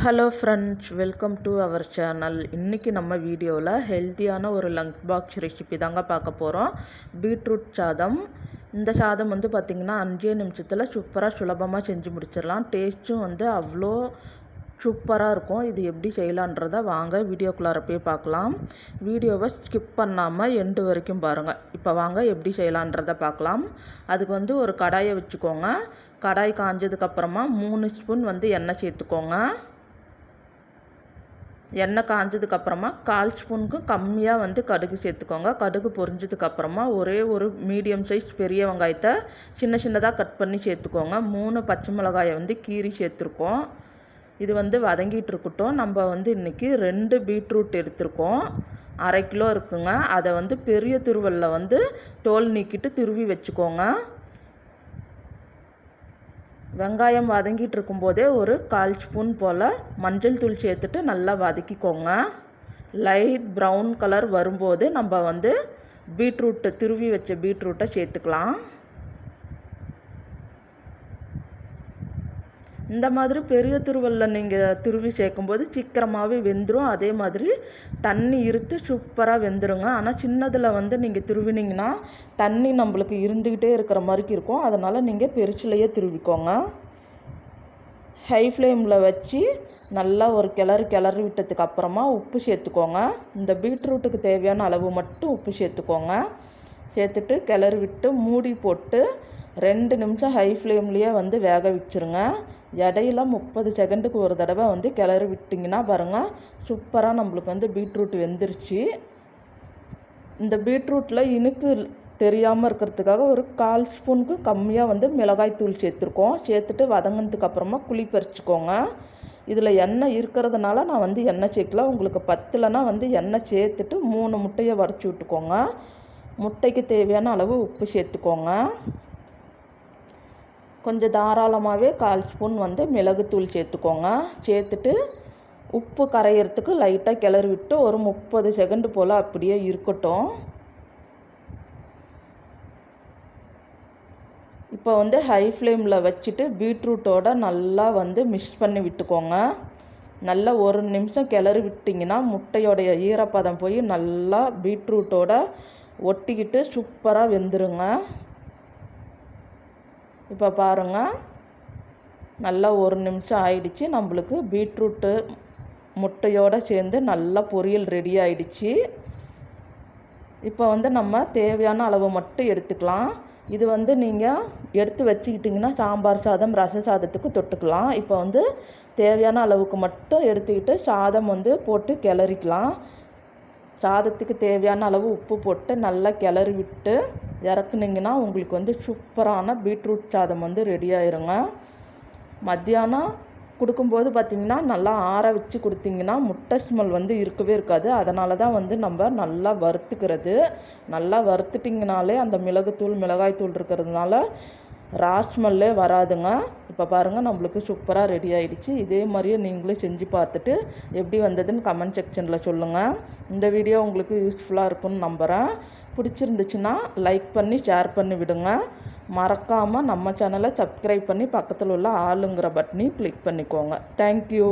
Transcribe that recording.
Hello friends welcome to our channel இன்றைக்கி நம்ம வீடியோவில் ஹெல்த்தியான ஒரு லங்க் பாக்ஸ் ரெசிபி தாங்க பார்க்க போகிறோம் பீட்ரூட் சாதம். இந்த சாதம் வந்து பார்த்திங்கன்னா அஞ்சே நிமிஷத்தில் சூப்பராக சுலபமாக செஞ்சு முடிச்சிடலாம். டேஸ்ட்டும் வந்து அவ்வளோ சூப்பராக இருக்கும். இது எப்படி செய்யலான்றதை வாங்க வீடியோக்குள்ளார போய் பார்க்கலாம். வீடியோவை ஸ்கிப் பண்ணாமல் எண்டு வரைக்கும் பாருங்கள் இப்போ வாங்க எப்படி செய்யலான்றதை பார்க்கலாம். அதுக்கு வந்து ஒரு கடாயை வச்சுக்கோங்க. கடாய் காஞ்சதுக்கப்புறமா மூணு ஸ்பூன் வந்து எண்ணெய் சேர்த்துக்கோங்க. எண்ணெய் காஞ்சதுக்கப்புறமா கால் ஸ்பூனுக்கும் கம்மியாக வந்து கடுகு சேர்த்துக்கோங்க. கடுகு பொரிஞ்சதுக்கப்புறமா ஒரே ஒரு மீடியம் சைஸ் பெரிய வெங்காயத்தை சின்ன சின்னதாக கட் பண்ணி சேர்த்துக்கோங்க. மூணு பச்சை மிளகாயை வந்து கீரி சேர்த்துருக்கோம். இது வந்து வதங்கிட்டு இருக்கட்டும். நம்ம வந்து இன்றைக்கி ரெண்டு பீட்ரூட் எடுத்திருக்கோம். அரை கிலோ இருக்குங்க. அதை வந்து பெரிய துருவலில் வந்து தோல் நீக்கிட்டு திருவி வச்சுக்கோங்க. வெங்காயம் வதங்கிட்டு இருக்கும்போதே ஒரு கால் ஸ்பூன் போல் மஞ்சள் தூள் சேர்த்துட்டு நல்லா வதக்கிக்கோங்க. லைட் ப்ரௌன் கலர் வரும்போது நம்ம வந்து பீட்ரூட்டை துருவி வச்ச பீட்ரூட்டை சேர்த்துக்கலாம். இந்த மாதிரி பெரிய துருவலில் நீங்கள் துருவி சேர்க்கும்போது சீக்கிரமாகவே வெந்துடும் அதே மாதிரி தண்ணி இருத்து சூப்பராக வெந்துருங்க. ஆனால் சின்னதில் வந்து நீங்கள் துருவினீங்கன்னா தண்ணி நம்மளுக்கு இருந்துக்கிட்டே இருக்கிற மாதிரி இருக்கும். அதனால் நீங்கள் பெருசிலையே துருவிக்கோங்க. ஹை ஃப்ளேமில் வச்சு நல்லா ஒரு கிளறு கிளறி விட்டதுக்கு அப்புறமா உப்பு சேர்த்துக்கோங்க. இந்த பீட்ரூட்டுக்கு தேவையான அளவு மட்டும் உப்பு சேர்த்துக்கோங்க. சேர்த்துட்டு கிளறி விட்டு மூடி போட்டு ரெண்டு நிமிஷம் ஹை ஃப்ளேம்லேயே வந்து வேக வச்சுருங்க. இடையில முப்பது செகண்டுக்கு ஒரு தடவை வந்து கிளறி விட்டிங்கன்னா பாருங்கள் சூப்பராக நம்மளுக்கு வந்து பீட்ரூட் வெந்துருச்சு. இந்த பீட்ரூட்டில் இனிப்பு தெரியாமல் இருக்கிறதுக்காக ஒரு கால் ஸ்பூனுக்கு கம்மியாக வந்து மிளகாய் தூள் சேர்த்துருக்கோம். சேர்த்துட்டு வதங்கினதுக்கு அப்புறமா குழி பறிச்சுக்கோங்க. இதில் எண்ணெய் இருக்கிறதுனால நான் வந்து எண்ணெய் சேர்க்கல. உங்களுக்கு பத்துலனா வந்து எண்ணெய் சேர்த்துட்டு மூணு முட்டையை வடச்சி விட்டுக்கோங்க. முட்டைக்கு தேவையான அளவு உப்பு சேர்த்துக்கோங்க. கொஞ்சம் தாராளமாகவே கால் ஸ்பூன் வந்து மிளகுத்தூள் சேர்த்துக்கோங்க. சேர்த்துட்டு உப்பு கரையிறதுக்கு லைட்டாக கிளறி விட்டு ஒரு முப்பது செகண்டு போல் அப்படியே இருக்கட்டும். இப்போ வந்து ஹை ஃப்ளேமில் வச்சுட்டு பீட்ரூட்டோட நல்லா வந்து மிக்ஸ் பண்ணி விட்டுக்கோங்க. நல்லா ஒரு நிமிஷம் கிளறி விட்டிங்கன்னா முட்டையோடைய ஈரப்பதம் போய் நல்லா பீட்ரூட்டோட ஒட்டிக்கிட்டு சூப்பராக வெந்துருங்க. இப்போ பாருங்கள் நல்லா ஒரு நிமிஷம் ஆயிடுச்சு. நம்மளுக்கு பீட்ரூட்டு முட்டையோடு சேர்ந்து நல்லா பொரியல் ரெடி ஆயிடுச்சு. இப்போ வந்து நம்ம தேவையான அளவு மட்டும் எடுத்துக்கலாம். இது வந்து நீங்கள் எடுத்து வச்சுக்கிட்டிங்கன்னா சாம்பார் சாதம் ரச சாதத்துக்கு தொட்டுக்கலாம். இப்போ வந்து தேவையான அளவுக்கு மட்டும் எடுத்துக்கிட்டு சாதம் வந்து போட்டு கிளறிக்கலாம். சாதத்துக்கு தேவையான அளவு உப்பு போட்டு நல்லா கிளறி விட்டு இறக்குனிங்கன்னா உங்களுக்கு வந்து சூப்பரான பீட்ரூட் சாதம் வந்து ரெடி ஆயிருங்க. மத்தியானம் கொடுக்கும்போது பார்த்திங்கன்னா நல்லா ஆற வச்சு கொடுத்திங்கன்னா முட்டை ஸ்மெல் வந்து இருக்கவே இருக்காது. அதனால தான் வந்து நம்ம நல்லா வறுத்துக்கிறது. நல்லா வறுத்துட்டிங்கனாலே அந்த மிளகுத்தூள் மிளகாய்த்தூள் இருக்கிறதுனால ராஸ்மல்லே வராதுங்க. இப்போ பாருங்கள் நம்மளுக்கு சூப்பராக ரெடி ஆகிடுச்சு இதே மாதிரியே நீங்களும் செஞ்சு பார்த்துட்டு எப்படி வந்ததுன்னு கமெண்ட் செக்ஷனில் சொல்லுங்கள் இந்த வீடியோ உங்களுக்கு யூஸ்ஃபுல்லாக இருக்கும்னு நம்புகிறேன் பிடிச்சிருந்துச்சுன்னா லைக் பண்ணி ஷேர் பண்ணி விடுங்க. மறக்காமல் நம்ம சேனலை சப்ஸ்கிரைப் பண்ணி பக்கத்தில் உள்ள ஆளுங்கிற பட்டனையும் கிளிக் பண்ணிக்கோங்க. தேங்க்யூ